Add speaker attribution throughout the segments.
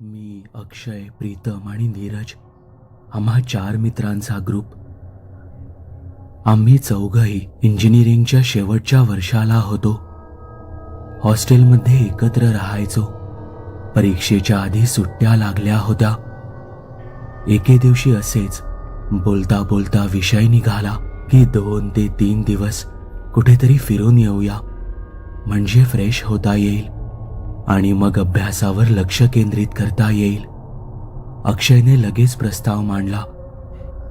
Speaker 1: मी अक्षय प्रीतम आणि नीरज आम्हा चार मित्रांचा ग्रुप आम्ही चौघही इंजिनिअरिंगच्या शेवटच्या वर्षाला होतो. हॉस्टेलमध्ये एकत्र राहायचो. परीक्षेच्या आधी सुट्ट्या लागल्या होत्या. एके दिवशी असेच बोलता बोलता विषय निघाला की दोन ते तीन दिवस कुठेतरी फिरून येऊया. म्हणजे फ्रेश होता येईल. आणि मग अभ्यासावर लक्ष केंद्रित करता येईल. अक्षयने लगेच प्रस्ताव मांडला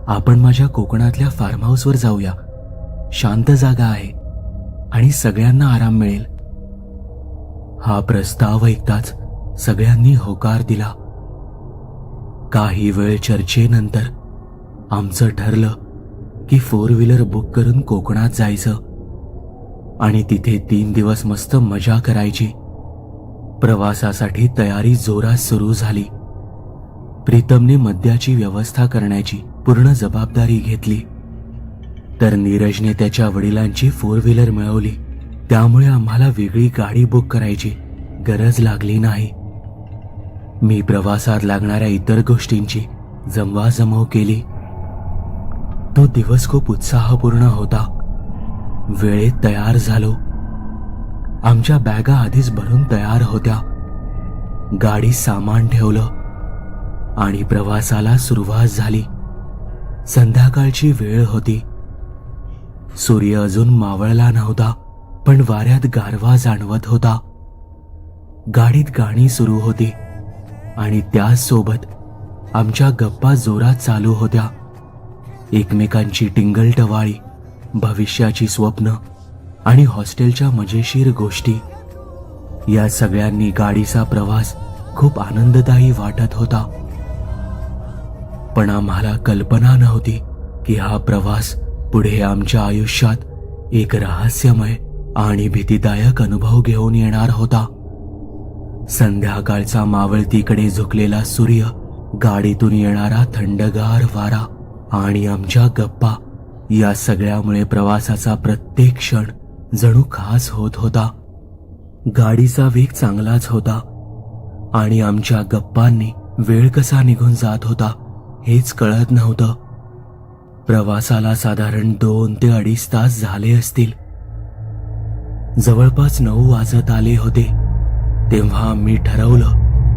Speaker 1: आपण माझ्या कोकणातल्या फार्म हाऊसवर जाऊया. शांत जागा आहे आणि सगळ्यांना आराम मिळेल. हा प्रस्ताव ऐकताच सगळ्यांनी होकार दिला. काही वेळ चर्चेनंतर आमचं ठरलं की फोर व्हीलर बुक करून कोकणात जायचं आणि तिथे तीन दिवस मस्त मजा करायची. प्रवासासाठी तयारी जोरात सुरू झाली. प्रीतमने मद्याची व्यवस्था करण्याची पूर्ण जबाबदारी घेतली. तर नीरजने त्याच्या वडिलांची फोर व्हीलर मिळवली. त्यामुळे आम्हाला वेगळी गाडी बुक करायची गरज लागली नाही. मी प्रवासात लागणाऱ्या इतर गोष्टींची जमवाजमव केली. तो दिवस खूप उत्साहपूर्ण होता. वेळेत तयार झालो. आमच्या बॅगा आधीच भरून तयार होत्या. गाडी सामान ठेवलं आणि प्रवासाला सुरुवात झाली. संध्याकाळची वेळ होती. सूर्य अजून मावळला नव्हता पण वाऱ्यात गारवा जाणवत होता. गाडीत गाणी सुरू होती आणि त्याचसोबत आमच्या गप्पा जोरात चालू होत्या. एकमेकांची टिंगल टवाळी भविष्याची स्वप्न आणि हॉस्टेलच्या मजेशीर गोष्टी. या सगळ्यांनी गाडीचा प्रवास खूप आनंददायी वाटत होता. पण आम्हाला कल्पना नव्हती की हा प्रवास पुढे आमच्या आयुष्यात एक रहस्यमय आणि भीतीदायक अनुभव घेऊन येणार होता. संध्याकाळचा मावळतीकडे झुकलेला सूर्य गाडीतून येणारा थंडगार वारा आणि आमच्या गप्पा या सगळ्यामुळे प्रवासाचा प्रत्येक क्षण जणू खास होत होता. गाडीचा वेग चांगलाच होता. आणि आमच्या गप्पांनी वेळ कसा निघून जात होता हेच कळत नव्हतं. प्रवासाला साधारण दोन ते अडीच तास झाले असतील. जवळपास नऊ वाजत आले होते. तेव्हा मी ठरवलं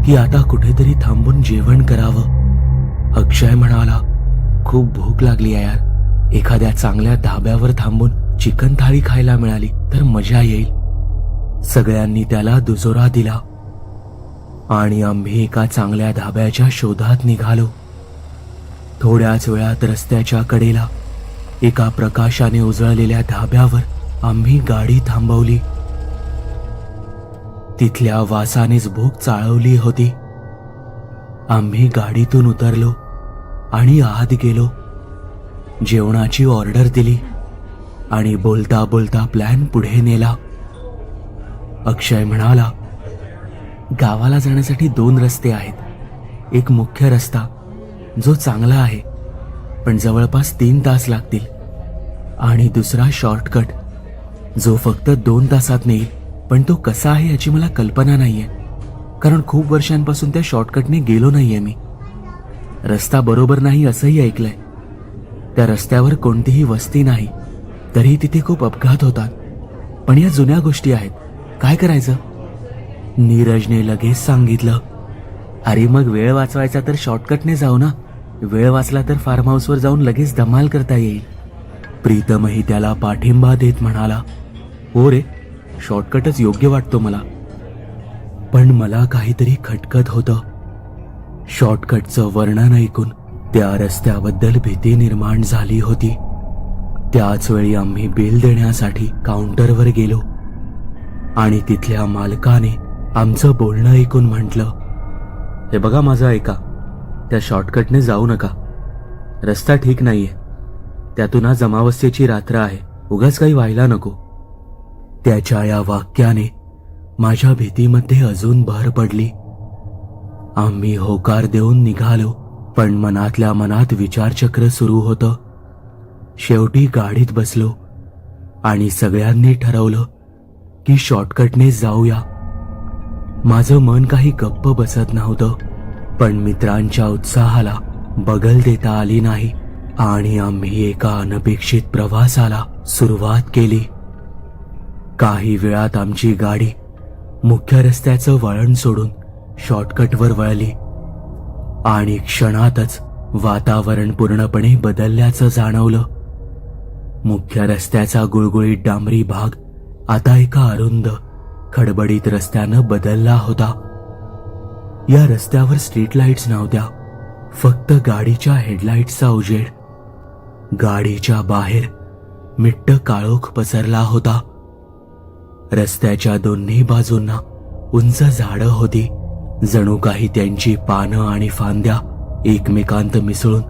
Speaker 1: की आता कुठेतरी थांबून जेवण करावं. अक्षय म्हणाला खूप भूक लागली आहे यार. एखाद्या चांगल्या धाब्यावर थांबून चिकन थाळी खायला मिळाली तर मजा येईल. सगळ्यांनी त्याला दुजोरा दिला. आणि आम्ही एका चांगल्या धाब्याच्या शोधात निघालो. थोड्याच वेळात रस्त्याच्या कडेला एका प्रकाशाने उजळलेल्या धाब्यावर आम्ही गाडी थांबवली. तिथल्या वासानेच भूक चाळवली होती. आम्ही गाडीतून उतरलो आणि आत गेलो. जेवणाची ऑर्डर दिली. आणि बोलता बोलता प्लॅन पुढे नेला. अक्षय म्हणाला गावाला जाण्यासाठी दोन रस्ते आहेत. एक मुख्य रस्ता जो चांगला आहे पण जवळपास तीन तास लागतील. आणि दुसरा शॉर्टकट जो फक्त दोन तासात नेईल पण तो कसा आहे याची मला कल्पना नाहीये. कारण खूप वर्षांपासून त्या शॉर्टकटने गेलो नाहीये मी. रस्ता बरोबर नाही असंही ऐकलंय. त्या रस्त्यावर कोणतीही वस्ती नाही. तरी तिथे खूप अपघात होतात. पण या जुन्या गोष्टी आहेत. काय करायचं? नीरजने लगेच सांगितलं. अरे मग वेळ वाचवायचा तर शॉर्टकटने जाऊ ना. वेळ वाचला तर फार्म हाऊसवर जाऊन लगेच धमाल करता येईल. प्रीतमही त्याला पाठिंबा देत म्हणाला. हो रे शॉर्टकटच योग्य वाटतो मला. पण मला काहीतरी खटकत होतं. शॉर्टकटचं वर्णन ऐकून त्या रस्त्याबद्दल भीती निर्माण झाली होती. त्याच वेळी आम्ही बिल देण्यासाठी काउंटरवर गेलो. आणि तिथल्या मालकाने आमचं बोलणं ऐकून म्हटलं हे बघा माझं ऐका त्या शॉर्टकटने जाऊ नका. रस्ता ठीक नाहीये. त्यातून आज अमावस्येची रात्र आहे. उगाच काही व्हायला नको. त्याच्या या वाक्याने माझ्या भीतीमध्ये अजून भर पडली. आम्ही होकार देऊन निघालो पण मनातल्या मनात विचारचक्र सुरू होतं. शेवटी गाडीत बसलो आणि सगळ्यांनी ठरवलं की शॉर्टकटने जाऊया. माझं मन काही गप्प बसत नव्हतं पण मित्रांच्या उत्साहाला बगल देता आली नाही आणि आम्ही एका अनपेक्षित प्रवासाला सुरुवात केली. काही वेळात आमची गाडी मुख्य रस्त्याचं वळण सोडून शॉर्टकटवर वळली आणि क्षणातच वातावरण पूर्णपणे बदलल्याचं जाणवलं. मुख्य रस्त्याचा गुळगुळीत डांबरी भाग आता एका अरुंद खडबडीत रस्त्यानं बदलला होता. या रस्त्यावर स्ट्रीट लाईट्स नव्हत्या फक्त गाडीच्या हेडलाईट्सचा उजेड. गाडीच्या बाहेर मिट्ट काळोख पसरला होता. रस्त्याच्या दोन्ही बाजूंना उंच झाडं होती जणू काही त्यांची पानं आणि फांद्या एकमेकांत मिसळून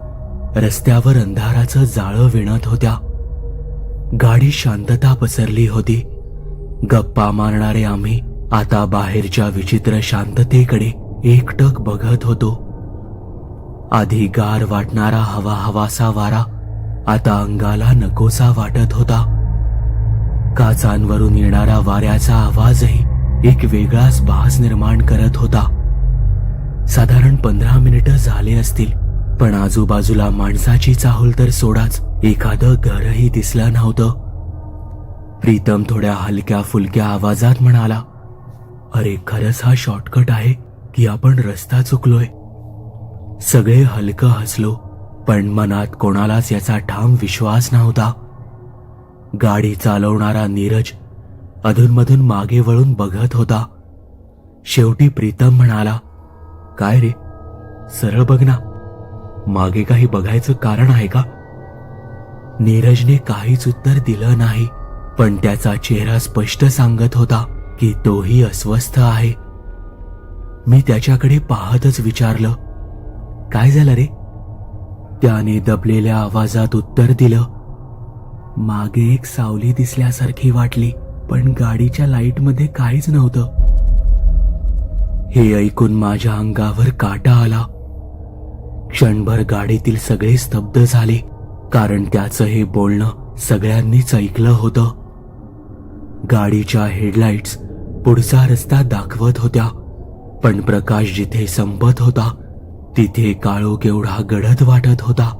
Speaker 1: रस्त्यावर अंधाराचं जाळं विणत होत्या. गाडी शांतता पसरली होती. गप्पा मारणारे आम्ही आता बाहेरच्या विचित्र शांततेकडे एकटक बघत होतो. आधी गार वाटणारा हवा हवासा वारा आता अंगाला नकोसा वाटत होता. काचांवरून येणारा वाऱ्याचा आवाजही एक वेगळाच भास निर्माण करत होता. साधारण पंधरा मिनिटं झाले असतील. पण आजूबाजूला माणसाची चाहूल तर सोडाच. एखादं घरही दिसलं नव्हतं. प्रीतम थोड्या हलक्या फुलक्या आवाजात म्हणाला अरे खरंच हा शॉर्टकट आहे की आपण रस्ता चुकलोय. सगळे हलकं हसलो पण मनात कोणालाच याचा ठाम विश्वास नव्हता. गाडी चालवणारा नीरज अधूनमधून मागे वळून बघत होता. शेवटी प्रीतम म्हणाला काय रे? सरळ बघ ना. मागे काही बघायचं कारण आहे का? नीरजने काहीच उत्तर दिलं नाही पण त्याचा चेहरा स्पष्ट सांगत होता की तोही अस्वस्थ आहे. मी त्याच्याकडे पाहतच विचारलं काय झालं रे? त्याने दबलेल्या आवाजात उत्तर दिलं मागे एक सावली दिसल्यासारखी वाटली पण गाडीच्या लाईटमध्ये काहीच नव्हतं. हे ऐकून माझ्या अंगावर काटा आला. क्षणभर गाडीतील सगळे स्तब्ध झाले कारण त्याचं हे बोलणं सगळ्यांनीच ऐकलं होतं. गाडीच्या हेडलाईट्स पुढचा रस्ता दाखवत होत्या पण प्रकाश जिथे संपत होता तिथे काळो केवढा गडद वाटत होता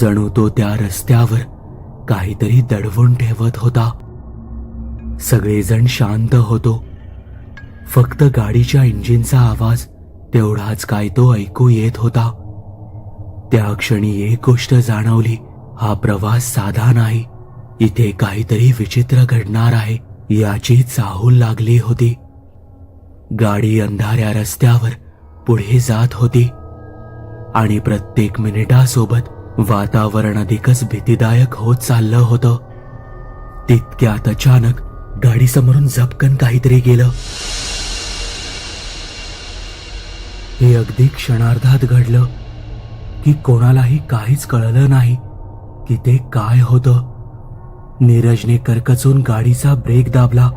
Speaker 1: जणू तो त्या रस्त्यावर काहीतरी दडवून ठेवत होता. सगळेजण शांत होतो. फक्त गाडीच्या इंजिनचा आवाज तेवढाच काय तो ऐकू येत होता. त्या क्षणी एक गोष्ट जाणवली. हा प्रवास साधा नाही. इथे काहीतरी विचित्र घडणार आहे याची चाहूल लागली होती. गाडी अंधाऱ्या रस्त्यावर पुढे जात होती. आणि प्रत्येक मिनिटासोबत वातावरण अधिकच भीतीदायक होत चाललं होतं. तितक्यात अचानक गाडीसमोरून झपकन काहीतरी गेलं. हे अगदी क्षणार्धात घडलं. की कोणालाही काहीच कळलं नाही की ते काय होतं. नीरजने करकचून गाडीचा ब्रेक दाबला.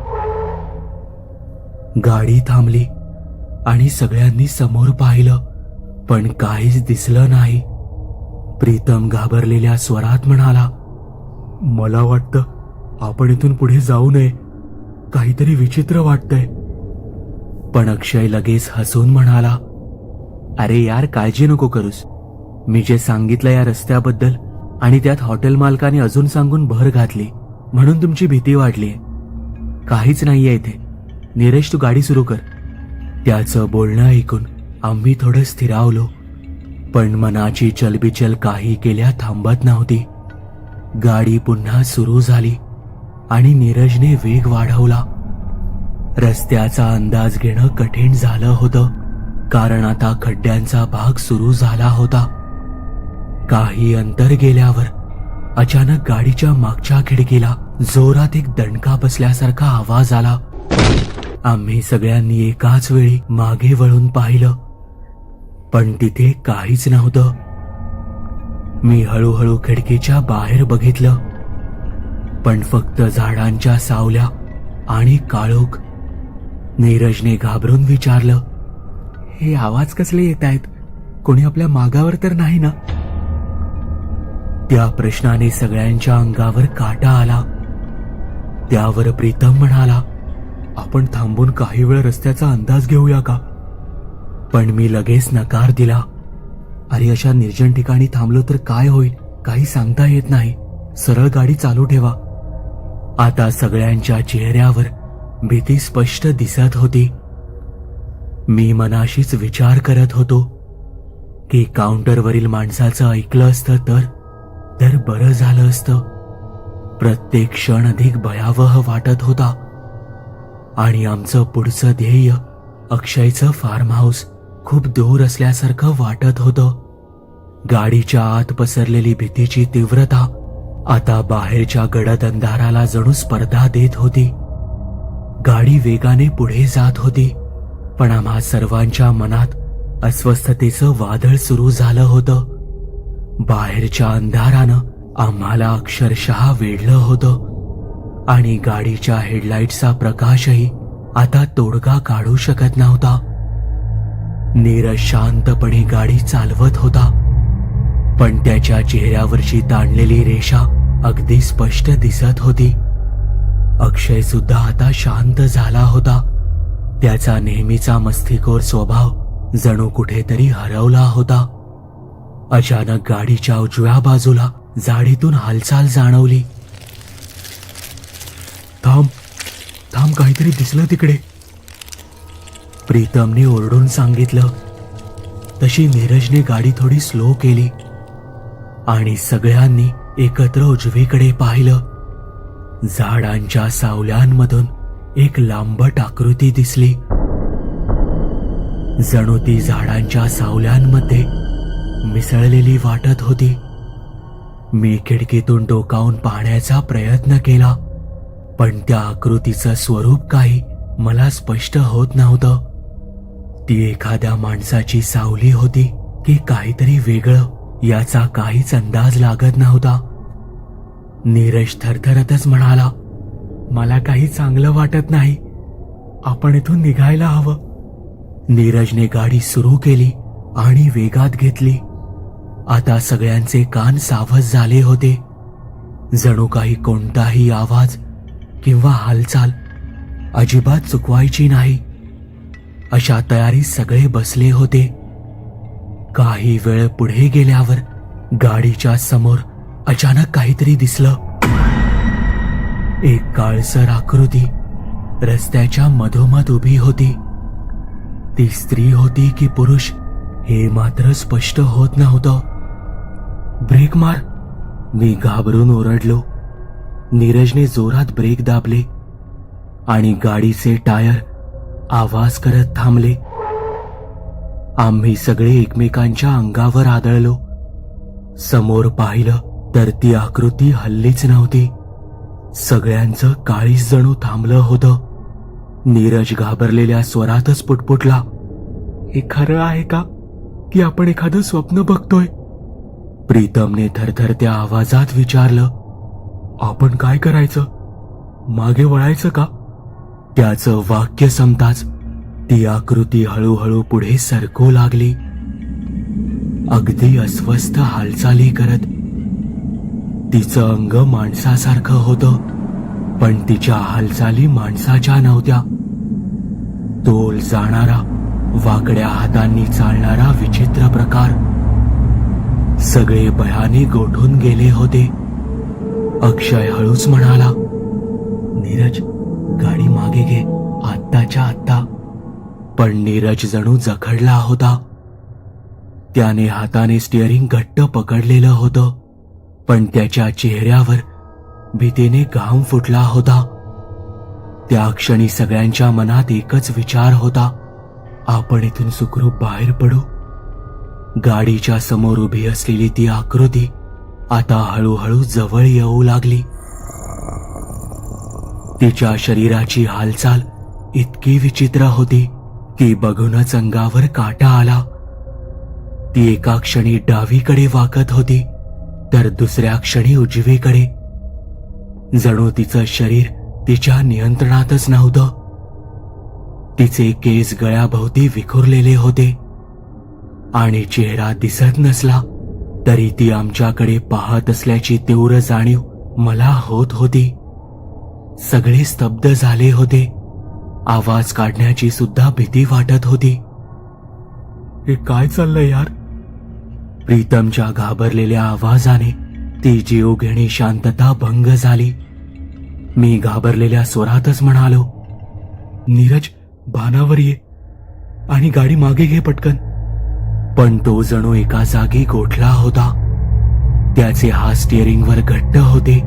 Speaker 1: गाडी थांबली आणि सगळ्यांनी समोर पाहिलं पण काहीच दिसलं नाही. प्रीतम घाबरलेल्या स्वरात म्हणाला मला वाटतं आपण इथून पुढे जाऊ नये. काहीतरी विचित्र वाटतंय. पण अक्षय लगेच हसून म्हणाला अरे यार काळजी नको करूस. मी जे सांगितलं या रस्त्याबद्दल आणि त्यात हॉटेल मालकाने अजून सांगून भर घातली म्हणून तुमची भीती वाढली काहीच नाहीये इथे. नीरज तू गाडी सुरू कर. त्याचं बोलणं ऐकून आम्ही थोडं स्थिरावलो. पण मनाची चलबिचल काही केल्या थांबत नव्हती. गाडी पुन्हा सुरू झाली आणि नीरजने वेग वाढवला. रस्त्याचा अंदाज घेणं कठीण झालं होतं कारण आता खड्ड्यांचा भाग सुरू झाला होता. काही अंतर गेल्यावर अचानक गाडीच्या मागच्या खिडकीला जोरात एक दणका बसल्यासारखा आवाज आला. आम्ही सगळ्यांनी एकाच वेळी मागे वळून पाहिलं पण तिथे काहीच नव्हतं. मी हळूहळू खिडकीच्या बाहेर बघितलं पण फक्त झाडांच्या सावल्या आणि काळोख. नीरजने घाबरून विचारलं हे आवाज कसले येत आहेत कोणी आपल्या मागावर तर नाही ना? त्या प्रश्नाने सगळ्यांच्या अंगावर काटा आला. त्यावर प्रीतम म्हणाला आपण थांबून काही वेळ रस्त्याचा अंदाज घेऊया का? पण मी लगेच नकार दिला. अरे अशा निर्जन ठिकाणी थांबलो तर काय होईल? काही सांगता येत नाही. सरळ गाडी चालू ठेवा. आता सगळ्यांच्या चेहऱ्यावर भीती स्पष्ट दिसत होती. मी मनाशीच विचार करत होतो की काउंटरवरील माणसाचं ऐकलं असतं तर तर बरं झालं असतं. प्रत्येक क्षण अधिक भयावह वाटत होता. आणि आमचं पुढचं ध्येय अक्षयचं फार्म हाऊस खूप दूर असल्यासारखं वाटत होतं. गाडीच्या आत पसरलेली भीतीची तीव्रता आता बाहेरच्या गडद अंधाराला जणू स्पर्धा देत होती. गाडी वेगाने पुढे जात होती पण आम्हा सर्वांच्या मनात अस्वस्थतेचं वादळ सुरू झालं होतं. बाहेरच्या अंधारानं आम्हाला अक्षरशः वेढलं होतं. आणि गाडीच्या हेडलाईटचा प्रकाशही आता तोडगा काढू शकत नव्हता. नीरज शांतपणे गाडी चालवत होता. पण त्याच्या चेहऱ्यावरची ताणलेली रेषा अगदी स्पष्ट दिसत होती. अक्षय सुद्धा आता शांत झाला होता. त्याचा नेहमीचा मस्तीखोर स्वभाव जणू कुठेतरी हरवला होता. अचानक गाडीच्या उजव्या बाजूला जाडीतून हालचाल जाणवली. थांब थांब काहीतरी दिसलं तिकडे. प्रीतमने ओरडून सांगितलं. तशी नीरजने गाडी थोडी स्लो केली आणि सगळ्यांनी एकत्र उजवीकडे पाहिलं. झाडांच्या सावल्यांमधून एक लांबट आकृती दिसली. जणू ती झाडांच्या सावल्यांमध्ये मिसळलेली वाटत होती. मी खिडकीतून डोकावून पाहण्याचा प्रयत्न केला पण त्या आकृतीचं स्वरूप काही मला स्पष्ट होत नव्हतं. ती एखाद्या माणसाची सावली होती की काहीतरी वेगळं याचा काहीच अंदाज लागत नव्हता. नीरज थरथरतच म्हणाला मला काही चांगलं वाटत नाही. आपण इथून निघायला हवं. नीरजने गाडी सुरू केली आणि वेगात घेतली. आता सगळ्यांचे कान सावध झाले होते. जणू काही कोणताही आवाज किंवा हालचाल अजिबात चुकवायची नाही. अशा तयारीत सगळे बसले होते. काही वेळ पुढे गेल्यावर गाडीच्या समोर अचानक काहीतरी दिसलं. एक काळसर आकृती रस्त्याच्या मधोमध उभी होती. ती स्त्री होती की पुरुष हे मात्र स्पष्ट होत नव्हतं. ब्रेक मार. मी घाबरून ओरडलो. नीरजने जोरात ब्रेक दाबले आणि गाडीचे टायर आवाज करत थांबले. आम्ही सगळे एकमेकांच्या अंगावर आदळलो. समोर पाहिलं तर ती आकृती हल्लीच नव्हती. सगळ्यांचं काळीच जणू थांबलं होतं. नीरज घाबरलेल्या स्वरातच पुटपुटला हे खरं आहे का की आपण एखादं स्वप्न बघतोय? प्रीतमने थरथरत्या आवाजात विचारलं आपण काय करायचं? मागे वळायचं का? त्याचं वाक्य संपताच ती आकृती हळूहळू पुढे सरकू लागली. अगदी अस्वस्थ हालचाली करत तिचं अंग माणसासारखं होतं पण तिच्या हालचाली माणसाच्या नव्हत्या. तोल जाणारा वाकड्या हातांनी चालणारा विचित्र प्रकार सगळे भयाने गोठून गेले होते. अक्षय हळूच म्हणाला नीरज गाडी मागे घे आत्ताच्या आत्ता. पण नीरज जणू जखडला होता. त्याने हाताने स्टिअरिंग घट्ट पकडलेलं होतं पण त्याच्या चेहऱ्यावर भीतीने घाम फुटला होता. त्या क्षणी सगळ्यांच्या मनात एकच विचार होता आपण इथून सुखरूप बाहेर पडू गाडीच्या समोर उभी असलेली ती आकृती आता हळूहळू जवळ येऊ लागली. तिच्या शरीराची हालचाल इतकी विचित्र होती की बघूनच अंगावर काटा आला. ती एका क्षणी डावीकडे वाकत होती तर दुसऱ्या क्षणी उजवीकडे. जणू तिचं शरीर तिच्या नियंत्रणातच नव्हतं. तिचे केस गळ्याभोवती विखुरलेले होते. आणि चेहरा दिसत नसला तरी ती आमच्याकडे पाहत असल्याची तीव्र जाणीव मला होत होती. सगळे स्तब्ध झाले होते. आवाज काढण्याची सुद्धा भीती वाटत होती. हे काय चाललंय यार? प्रीतमच्या घाबरलेल्या आवाजाने ती जीवघेणी शांतता भंग झाली. मी घाबरलेल्या स्वरातच म्हणालो नीरज भानावर ये आणि गाडी मागे घे पटकन. पण तो जणू एका जागी गोठला होता. त्याचे हात स्टिअरिंगवर घट्ट होते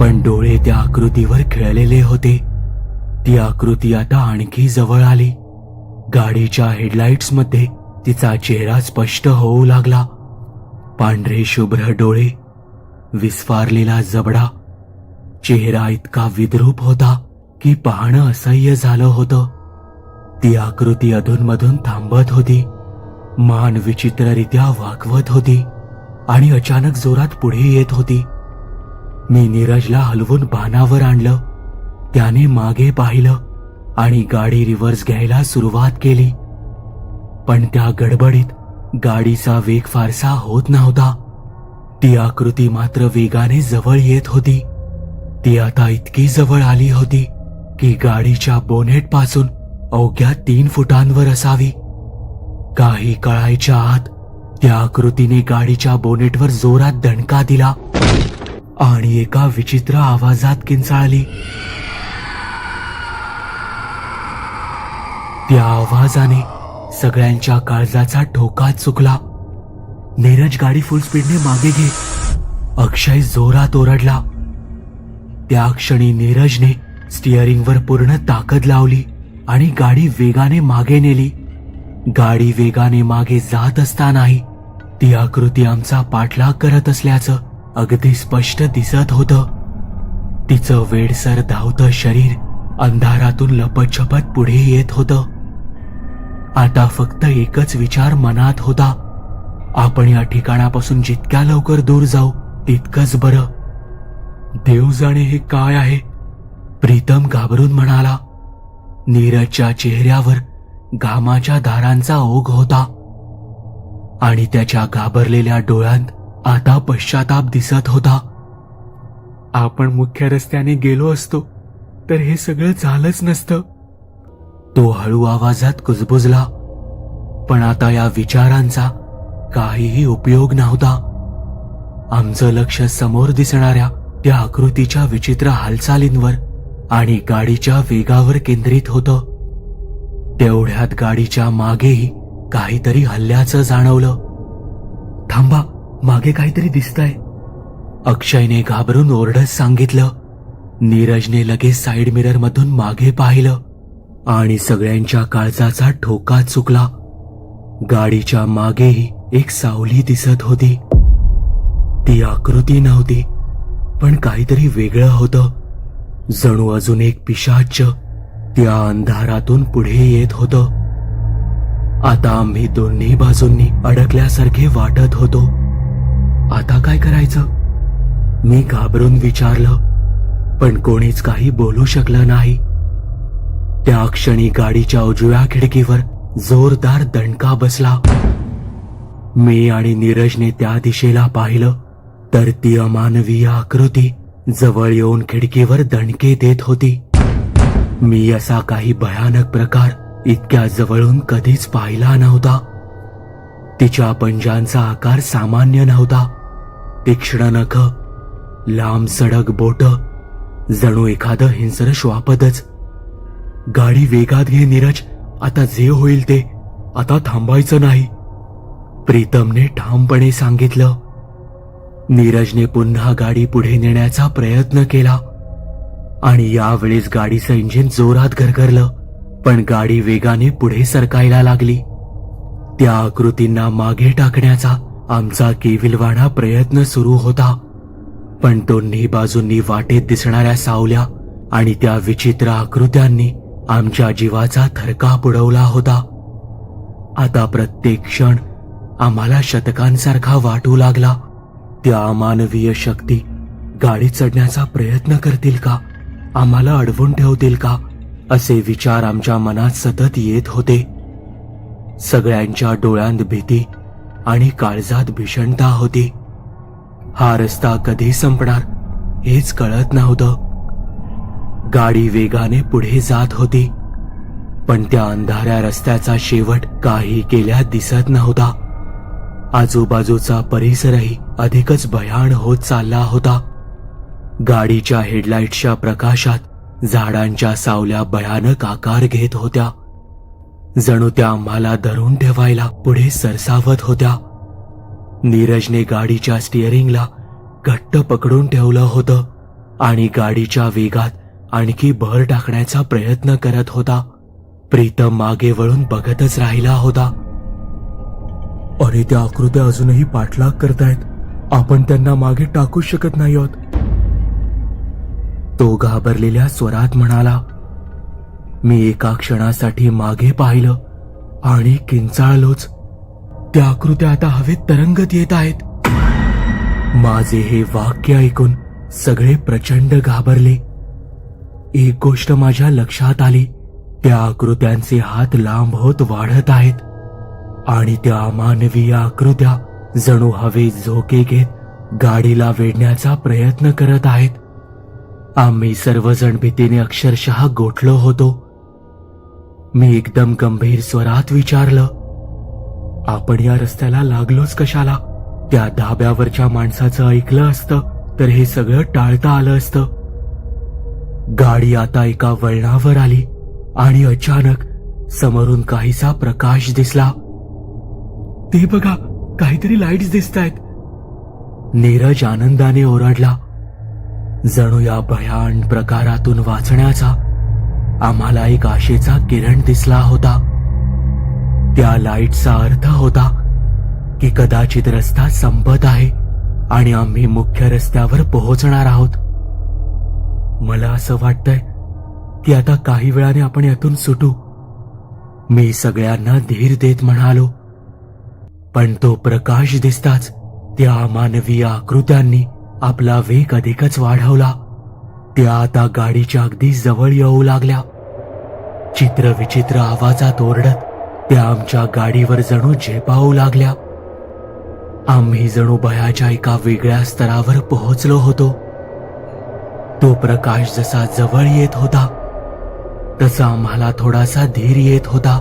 Speaker 1: पण डोळे त्या आकृतीवर खेळलेले होते. ती आकृती आता आणखी जवळ आली. गाडीच्या हेडलाइट्समध्ये तिचा चेहरा स्पष्ट होऊ लागला. पांढरे शुभ्र डोळे विस्फारलेला जबडा. चेहरा इतका विद्रूप होता की पाहणं असह्य झालं होतं. ती आकृती अधूनमधून थांबत होती. मान विचित्ररित्या वाकवत होती आणि अचानक जोरात पुढे येत होती. मी नीरजला हलवून बाणावर आणलं. त्याने मागे पाहिलं आणि गाडी रिव्हर्स घ्यायला सुरुवात केली. पण त्या गडबडीत गाडीचा वेग फारसा होत नव्हता. ती आकृती मात्र वेगाने जवळ येत होती. ती आता इतकी जवळ आली होती की गाडीच्या बोनेटपासून अवघ्या तीन फुटांवर असावी. काही कळायच्या आत त्या आकृतीने गाडीच्या बोनेटवर जोरात दणका दिला आणि एका विचित्र आवाजात किंचाळली. त्या आवाजाने सगळ्यांच्या काळजाचा ठोका चुकला. नीरज गाडी फुल स्पीडने मागे घेत अक्षय जोरात ओरडला. त्या क्षणी नीरजने स्टिअरिंगवर पूर्ण ताकद लावली आणि गाडी वेगाने मागे नेली. गाडी वेगाने मागे जात असतानाही ती आकृती आमचा पाठलाग करत असल्याचं अगदी स्पष्ट दिसत होतं. तिचं वेडसर धावतं शरीर अंधारातून लपतछपत पुढे येत होतं. आता फक्त एकच विचार मनात होता. आपण या ठिकाणापासून जितक्या लवकर दूर जाऊ तितकंच बरं. देव जाणे हे काय आहे? प्रीतम घाबरून म्हणाला. नीरजच्या चेहऱ्यावर घामाच्या धारांचा ओघ होता. आणि त्याच्या घाबरलेल्या डोळ्यांत आता पश्चाताप दिसत होता. आपण मुख्य रस्त्याने गेलो असतो तर हे सगळं झालंच नसतं. तो हळू आवाजात कुजबुजला पण आता या विचारांचा काहीही उपयोग नव्हता. आमचं लक्ष समोर दिसणाऱ्या त्या आकृतीच्या विचित्र हालचालींवर आणि गाडीच्या वेगावर केंद्रित होतं. तेवढ्यात गाडीच्या मागेही काहीतरी हल्ल्याचं जाणवलं. थांबा मागे काहीतरी दिसतंय. अक्षयने घाबरून ओरडत सांगितलं. नीरजने लगेच साईड मिरर मधून मागे पाहिलं आणि सगळ्यांच्या काळजाचा ठोका चुकला. गाडीच्या मागेही एक सावली दिसत होती. ती आकृती नव्हती पण काहीतरी वेगळं होतं. जणू अजून एक पिशाच त्या अंधारातून पुढे येत होतं. आता आम्ही दोन्ही बाजूंनी अडकल्यासारखे वाटत होतो. आता काय करायचं? मी घाबरून विचारलं पण कोणीच काही बोलू शकलं नाही. त्या क्षणी गाडीच्या उजव्या खिडकीवर जोरदार दणका बसला. मी आणि नीरजने त्या दिशेला पाहिलं तर ती अमानवीय आकृती जवळ येऊन खिडकीवर दणके देत होती. मी असा काही भयानक प्रकार इतक्या जवळून कधीच पाहिला नव्हता. तिच्या पंजांचा आकार सामान्य नव्हता. तीक्ष्ण नख लांब सडक बोट जणू एखादं हिंसर श्वापदच. गाडी वेगात घे नीरज आता जे होईल ते आता थांबायचं नाही. प्रीतमने ठामपणे सांगितलं. नीरजने पुन्हा गाडी पुढे नेण्याचा प्रयत्न केला. आणि यावेळेस गाडीचं इंजिन जोरात घरघरलं पण गाडी वेगाने पुढे सरकायला लागली. त्या आकृतींना मागे टाकण्याचा आमचा केविलवाणा प्रयत्न सुरू होता पण दोन्ही बाजूंनी वाटेत दिसणाऱ्या सावल्या आणि त्या विचित्र आकृत्यांनी आमच्या जीवाचा थरका बुडवला होता. आता प्रत्येक क्षण आम्हाला शतकांसारखा वाटू लागला. त्या अमानवीय शक्ती गाडीत चढण्याचा प्रयत्न करतील का? आम्हाला अडवून ठेवतील का? असे विचार आमच्या मनात सतत येत होते. सगळ्यांच्या डोळ्यांत भीती आणि काळजात भीषणता होती. हा रस्ता कधी संपणार हेच कळत नव्हतं. गाडी वेगाने पुढे जात होती पण त्या अंधाऱ्या रस्त्याचा शेवट काही केल्या दिसत नव्हता. आजूबाजूचा परिसरही अधिकच भयाण होत चालला होता. गाडीच्या हेडलाईटच्या प्रकाशात झाडांच्या सावल्या भयानक आकार घेत होत्या. जणू त्या आम्हाला धरून ठेवायला पुढे सरसावत होत्या. नीरजने गाडीच्या स्टिअरिंगला घट्ट पकडून ठेवलं होतं आणि गाडीच्या वेगात आणखी भर टाकण्याचा प्रयत्न करत होता. प्रीतम मागे वळून बघतच राहिला होता. अरे त्या आकृत्या अजूनही पाठलाग करतायत. आपण त्यांना मागे टाकू शकत नाही आहोत. तो घाबरलेल्या स्वरात म्हणाला मी एका क्षणासाठी मागे पाहिलं आणि किंचाळलोच. त्या आकृत्या आता हवेत तरंगत येत आहेत. माझे हे वाक्य ऐकून सगळे प्रचंड घाबरले. एक गोष्ट माझ्या लक्षात आली त्या आकृत्यांचे हात लांब होत वाढत आहेत आणि त्या अमानवीय आकृत्या जणू हवेत झोके घेत गाडीला वेढण्याचा प्रयत्न करत आहेत. आम्ही सर्वजण भीतीने अक्षरशः गोठलो होतो. मी एकदम गंभीर स्वरात विचारलं आपण या रस्त्याला लागलोच कशाला? त्या धाब्यावरच्या माणसाचं ऐकलं असतं तर हे सगळं टाळता आलं असतं. गाडी आता एका वळणावर आली आणि अचानक समोरून काहीसा प्रकाश दिसला. ते बघा काहीतरी लाईट्स दिसत आहेत नीरज आनंदाने ओरडला. जणू या भयान प्रकारातून वाचण्याचा आम्हाला एक आशेचा किरण दिसला होता. त्या लाईटचा अर्थ होता की कदाचित रस्ता संपत आहे आणि आम्ही मुख्य रस्त्यावर पोहोचणार आहोत. मला असं वाटतंय की आता काही वेळाने आपण यातून सुटू. मी सगळ्यांना धीर देत म्हणालो पण तो प्रकाश दिसताच त्या मानवीय आकृत्यांनी आपला वेग अधिकच वाढवला. त्या आता गाडीच्या अगदी जवळ येऊ लागल्या. चित्र विचित्र आवाजात ओरडत त्या आमच्या गाडीवर जणू झेपावू लागल्या. आम्ही जणू भयाच्या एका वेगळ्या स्तरावर पोहोचलो होतो. तो प्रकाश जसा जवळ येत होता तसा आम्हाला थोडासा धीर येत होता.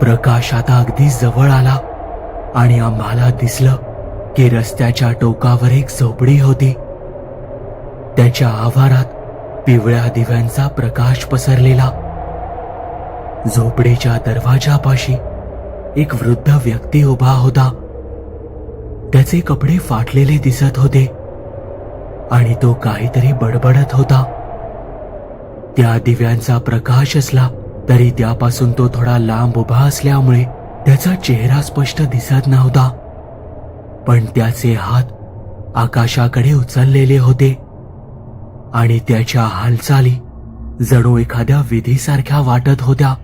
Speaker 1: प्रकाश आता अगदी जवळ आला आणि आम्हाला दिसलं की रस्त्याच्या टोकावर एक झोपडी होती. त्याच्या आवारात पिवळ्या दिव्यांचा प्रकाश पसरलेला. झोपडीच्या दरवाजापाशी एक वृद्ध व्यक्ती उभा होता. त्याचे कपडे फाटलेले दिसत होते आणि तो काहीतरी बडबडत होता. त्या दिव्यांचा प्रकाश असला तरी त्यापासून तो थोडा लांब उभा असल्यामुळे त्याचा चेहरा स्पष्ट दिसत नव्हता. पण त्याचे हात आकाशाकडे उचललेले होते. आणि त्याच्या हालचाली जणू एखाद्या विधीसारख्या वाटत होत्या.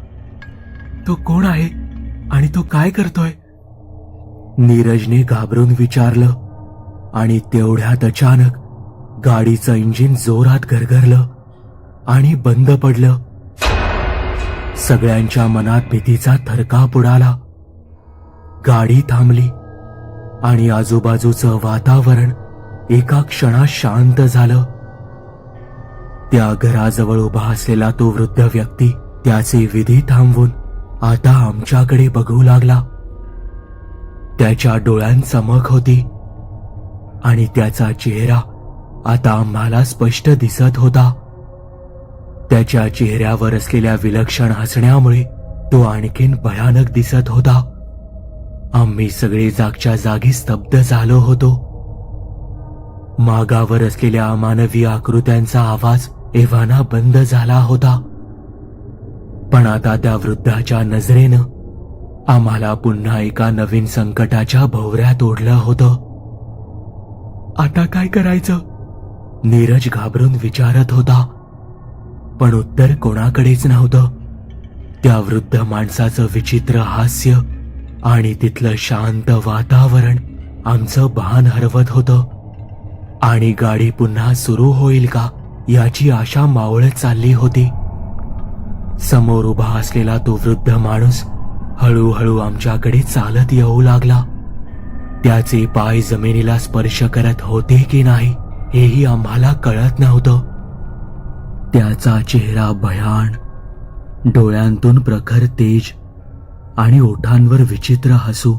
Speaker 1: तो कोण आहे आणि तो काय करतोय? नीरजने घाबरून विचारलं आणि तेवढ्यात अचानक गाडीचं इंजिन जोरात घरघरलं आणि बंद पडलं. सगळ्यांच्या मनात भीतीचा थरकाप उडाला. गाडी थांबली. आणि आजूबाजूचं वातावरण एका क्षणात शांत झालं. त्या घराजवळ उभा असलेला तो वृद्ध व्यक्ती त्याचे विधी थांबवून आता आमच्याकडे बघू लागला. त्याच्या डोळ्यांत चमक होती आणि त्याचा चेहरा आता आम्हाला स्पष्ट दिसत होता. त्याच्या चेहऱ्यावर असलेल्या विलक्षण हसण्यामुळे तो आणखीन भयानक दिसत होता. आम्ही सगळे जागच्या जागी स्तब्ध झालो होतो. मागावर असलेल्या अमानवी आकृत्यांचा आवाज एव्हाना बंद झाला होता. पण आता त्या वृद्धाच्या नजरेनं आम्हाला पुन्हा एका नवीन संकटाच्या भोवऱ्यात ओढलं होतं. आता काय करायचं? नीरज घाबरून विचारत होता. पण उत्तर कोणाकडेच नव्हतं. त्या वृद्ध माणसाचं विचित्र हास्य आणि तिथलं शांत वातावरण आमचं भान हरवत होतं. आणि गाडी पुन्हा सुरू होईल का याची आशा मावळत चालली होती. समोर उभा असलेला तो वृद्ध माणूस हळूहळू आमच्याकडे चालत येऊ लागला. त्याचे पाय जमिनीला स्पर्श करत होते की नाही हेही आम्हाला कळत नव्हतं. त्याचा चेहरा भयान डोळ्यांतून प्रखर तेज आणि ओठांवर विचित्र हसू.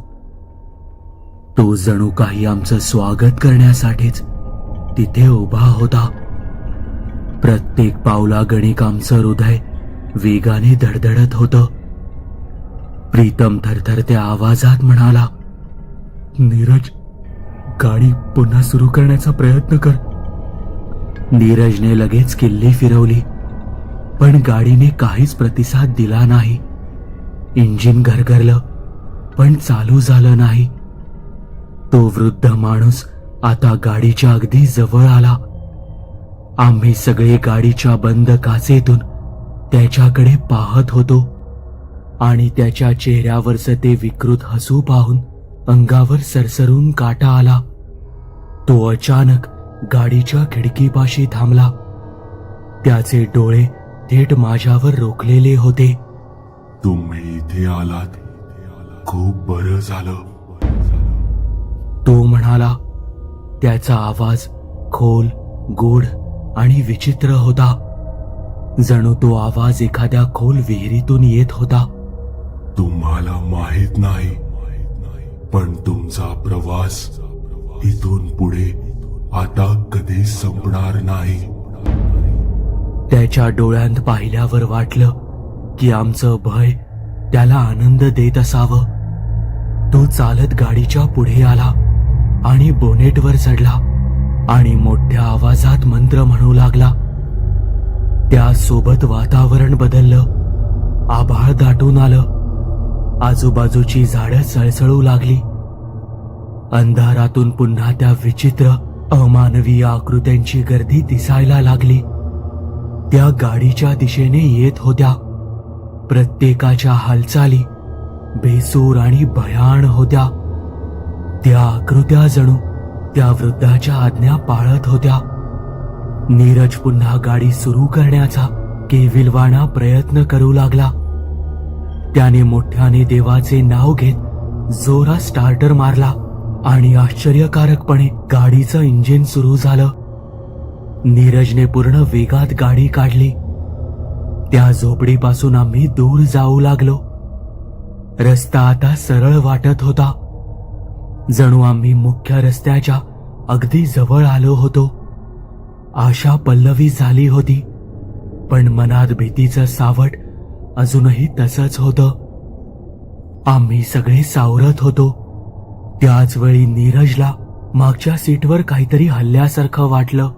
Speaker 1: तो जणू काही आमचं स्वागत करण्यासाठीच तिथे उभा होता. प्रत्येक पावला गणिक आमचं हृदय वेगाने धडधडत होतं. प्रीतम थरथरत्या आवाजात म्हणाला नीरज गाडी पुन्हा सुरू करण्याचा प्रयत्न कर. नीरजने लगेच किल्ली फिरवली पण गाडीने काहीच प्रतिसाद दिला नाही. इंजिन घरघरलं पण चालू झालं नाही. तो वृद्ध माणूस आता गाडीच्या अगदी जवळ आला. आम्ही सगळे गाडीच्या बंद काचेतून त्याच्याकडे पाहत होतो आणि त्याच्या चेहऱ्यावरचं ते विकृत हसू पाहून अंगावर सरसरून काटा आला. तो अचानक गाडीच्या खिडकीपाशी थांबला. त्याचे डोळे थेट माझ्यावर रोखलेले होते.
Speaker 2: तुम्ही इथे आलात. खूप बरं झालं.
Speaker 1: तो म्हणाला त्याचा आवाज खोल गोड आणि विचित्र होता. जणू तो आवाज एखाद्या खोल विहिरीतून येत होता.
Speaker 2: तुम्हाला माहीत नाही. पण तुमचा प्रवास इथून पुढे आता कधी संपणार नाही.
Speaker 1: त्याच्या डोळ्यांत पाहिल्यावर वाटलं की आमचं भय त्याला आनंद देत असावं. तो चालत गाडीच्या पुढे आला आणि बोनेटवर चढला आणि मोठ्या आवाजात मंत्र म्हणू लागला. त्यासोबत वातावरण बदललं. आभाळ दाटून आलं. आजूबाजूची झाडं सळसळू लागली. अंधारातून पुन्हा त्या विचित्र अमानवीय आकृत्यांची गर्दी दिसायला लागली. त्या गाडीच्या दिशेने येत होत्या. प्रत्येकाच्या हालचाली बेसूर आणि भयाण होत्या. त्या आकृत्या जणू त्या वृद्धाच्या आज्ञा पाळत होत्या. नीरज पुन्हा गाडी सुरू करण्याचा केविलवाणा प्रयत्न करू लागला. त्याने मोठ्याने देवाचे नाव घेत जोरा स्टार्टर मारला आणि आश्चर्यकारकपणे गाडीचं इंजिन सुरू झालं. नीरजने पूर्ण वेगात गाडी काढली. त्या झोपडीपासून आम्ही दूर जाऊ लागलो. रस्ता आता सरळ वाटत होता. जणू आम्ही मुख्य रस्त्याच्या अगदी जवळ आलो होतो. आशा पल्लवी झाली होती पण मनात भीतीचं सावट अजूनही तसंच होतं. आम्ही सगळे सावरत होतो. त्याच वेळी नीरजला मागच्या सीटवर काहीतरी हल्ल्यासारखं वाटलं.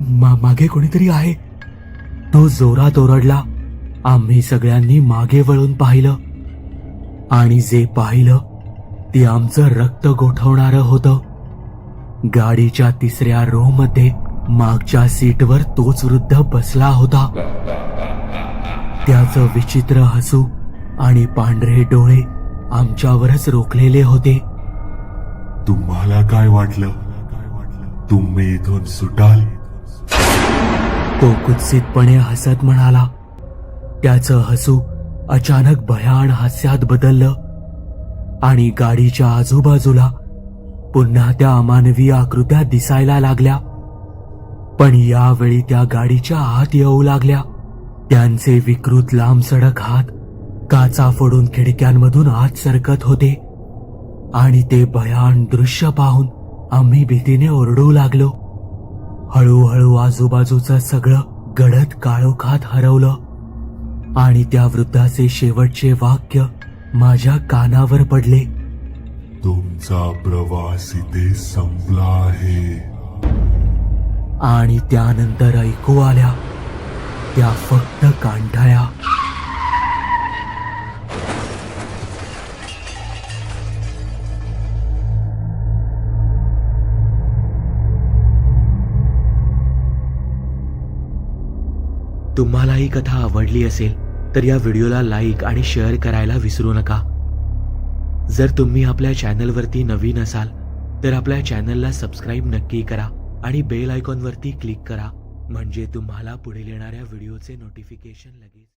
Speaker 1: मा मागे कोणीतरी आहे? तो जोरात ओरडला. आम्ही सगळ्यांनी मागे वळून पाहिलं. आणि जे पाहिलं ते आमचं रक्त गोठवणारं होतं. गाडीच्या तिसऱ्या रो मध्ये मागच्या सीटवर तोच वृद्ध बसला होता. त्याचं विचित्र हसू आणि पांढरे डोळे आमच्यावरच रोखलेले होते.
Speaker 2: तुम्हाला काय वाटलं? तुम्ही इथून सुटाल?
Speaker 1: तो कुत्सितपणे हसत म्हणाला. त्याचं हसू अचानक भयाण हास्यात बदललं आणि गाडीच्या आजूबाजूला पुन्हा त्या अमानवीय आकृत्या दिसायला लागल्या. पण यावेळी त्या गाडीच्या आत येऊ लागल्या. त्यांचे विकृत लांब सडक हात काचा फोडून खिडक्यांमधून आत सरकत होते आणि ते भयान दृश्य पाहून आम्ही भीतीने ओरडू लागलो. हळूहळू आजूबाजूचं सगळं गडद काळोखात हरवलं. आणि त्या वृद्धाचे शेवटचे वाक्य माझ्या कानावर पडले.
Speaker 2: तुमचा प्रवास इथे संपला आहे.
Speaker 1: आणि त्यानंतर ऐकू आल्या त्या फक्त कांठाया तुम्हाला ही कथा आवडली असेल तर या व्हिडिओला लाईक आणि शेअर करायला विसरू नका. जर तुम्ही आपल्या चॅनलवरती नवीन असाल तर आपल्या चॅनलला सबस्क्राईब नक्की करा आणि बेल आयकॉनवरती क्लिक करा. म्हणजे तुम्हाला पुढील येणाऱ्या व्हिडिओचे नोटिफिकेशन लगेच